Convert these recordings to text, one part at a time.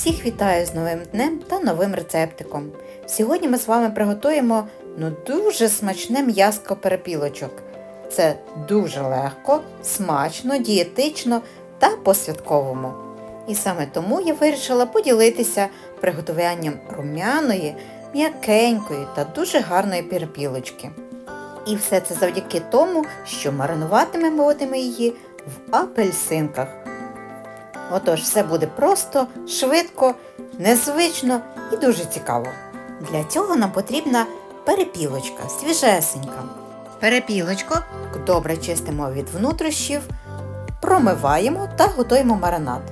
Всіх вітаю з новим днем та новим рецептиком. Сьогодні ми з вами приготуємо ну, дуже смачне м'яско перепілочок. Це дуже легко, смачно, дієтично та по-святковому. І саме тому я вирішила поділитися приготуванням румяної, м'якенької та дуже гарної перепілочки. І все це завдяки тому, що маринувати ми будемо її в апельсинках. Отож, все буде просто, швидко, незвично і дуже цікаво. Для цього нам потрібна перепілочка, свіжесенька. Перепілочку добре чистимо від внутрішнів, промиваємо та готуємо маринад.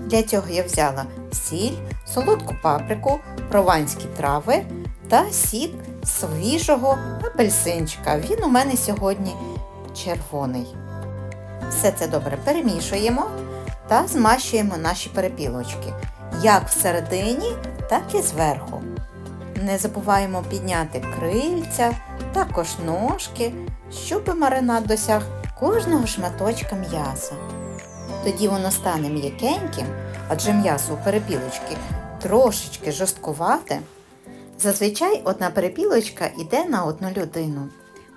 Для цього я взяла сіль, солодку паприку, прованські трави та сік свіжого апельсинчика. Він у мене сьогодні червоний. Все це добре перемішуємо та змащуємо наші перепілочки, як всередині, так і зверху. Не забуваємо підняти крильця, також ножки, щоб маринад досяг кожного шматочка м'яса. Тоді воно стане м'якеньким, адже м'ясо у перепілочки трошечки жорсткувате. Зазвичай одна перепілочка йде на одну людину.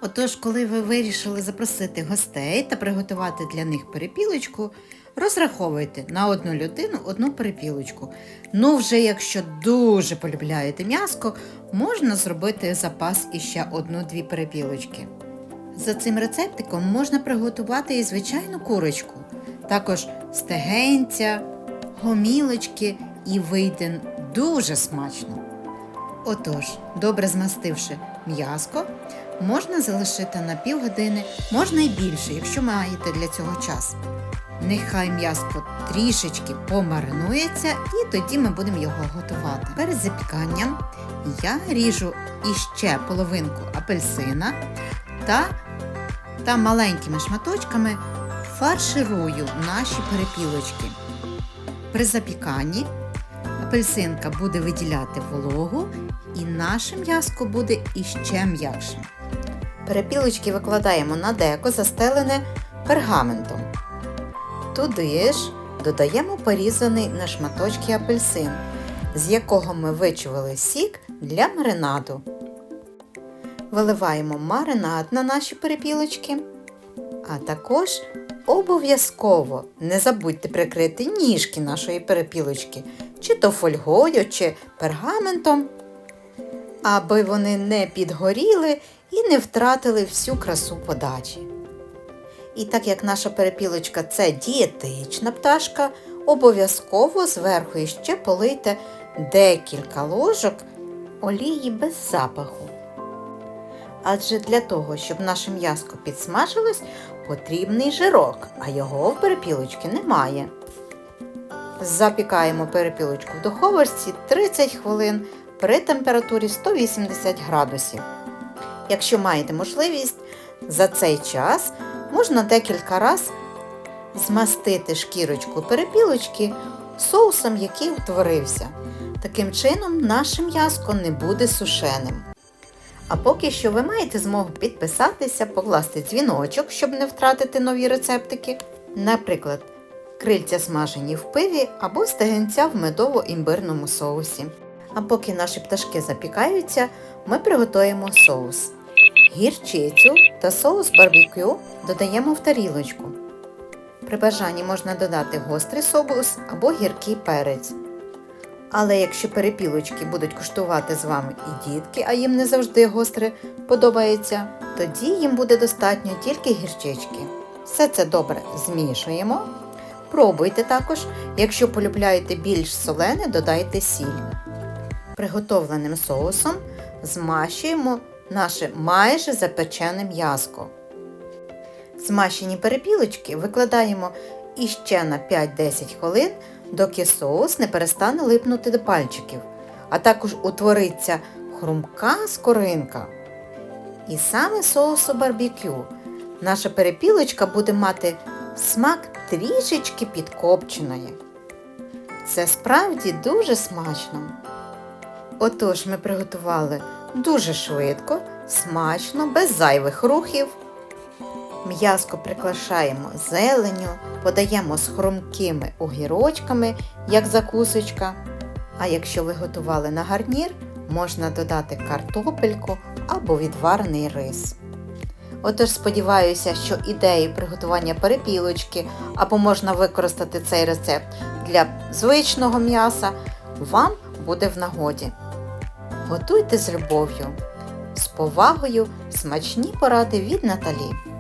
Отож, коли ви вирішили запросити гостей та приготувати для них перепілочку, розраховуйте на одну людину одну перепілочку. Ну, вже якщо дуже полюбляєте м'яско, можна зробити запас іще одну-дві перепілочки. За цим рецептиком можна приготувати і звичайну курочку, також стегенця, гомілочки і вийде дуже смачно. Отож, добре змастивши м'яско, можна залишити на півгодини, можна і більше, якщо маєте для цього час. Нехай м'яско трішечки помаринується і тоді ми будемо його готувати. Перед запіканням я ріжу іще половинку апельсина та, та маленькими шматочками фарширую наші перепілочки. При запіканні апельсинка буде виділяти вологу і наше м'яско буде іще м'якшим. Перепілочки викладаємо на деко, застелене пергаментом. Туди ж додаємо порізаний на шматочки апельсин, з якого ми вичували сік для маринаду. Виливаємо маринад на наші перепілочки, а також обов'язково не забудьте прикрити ніжки нашої перепілочки, чи то фольгою, чи пергаментом, аби вони не підгоріли і не втратили всю красу подачі. І так як наша перепілочка це дієтична пташка, обов'язково зверху іще полийте декілька ложок олії без запаху. Адже для того, щоб наше м'яско підсмажилось, потрібний жирок, а його в перепілочки немає. Запікаємо перепілочку в духовочці 30 хвилин при температурі 180 градусів. Якщо маєте можливість, за цей час можна декілька разів змастити шкірочку перепілочки соусом, який утворився. Таким чином наше м'яско не буде сушеним. А поки що ви маєте змогу підписатися, покласти дзвіночок, щоб не втратити нові рецептики. Наприклад, крильця смажені в пиві або стегенця в медово-імбирному соусі. А поки наші пташки запікаються, ми приготуємо соус. Гірчицю та соус барбекю додаємо в тарілочку. При бажанні можна додати гострий соус або гіркий перець. Але якщо перепілочки будуть куштувати з вами і дітки, а їм не завжди гостре подобається, тоді їм буде достатньо тільки гірчички. Все це добре змішуємо. Пробуйте також, якщо полюбляєте більш солене, додайте сіль. Приготовленим соусом змащуємо наше майже запечене м'язко. Змащені перепілочки викладаємо іще на 5-10 хвилин, доки соус не перестане липнути до пальчиків, а також утвориться хрумка скоринка. І саме соусу барбекю наша перепілочка буде мати смак трішечки підкопченої. Це справді дуже смачно. Отож, ми приготували дуже швидко, смачно, без зайвих рухів. М'язко прикрашаємо зеленню, подаємо з хрумкими огірочками, як закусочка. А якщо ви готували на гарнір, можна додати картопельку або відварений рис. Отож сподіваюся, що ідеї приготування перепілочки або можна використати цей рецепт для звичного м'яса вам буде в нагоді. Готуйте з любов'ю, з повагою, смачні поради від Наталі.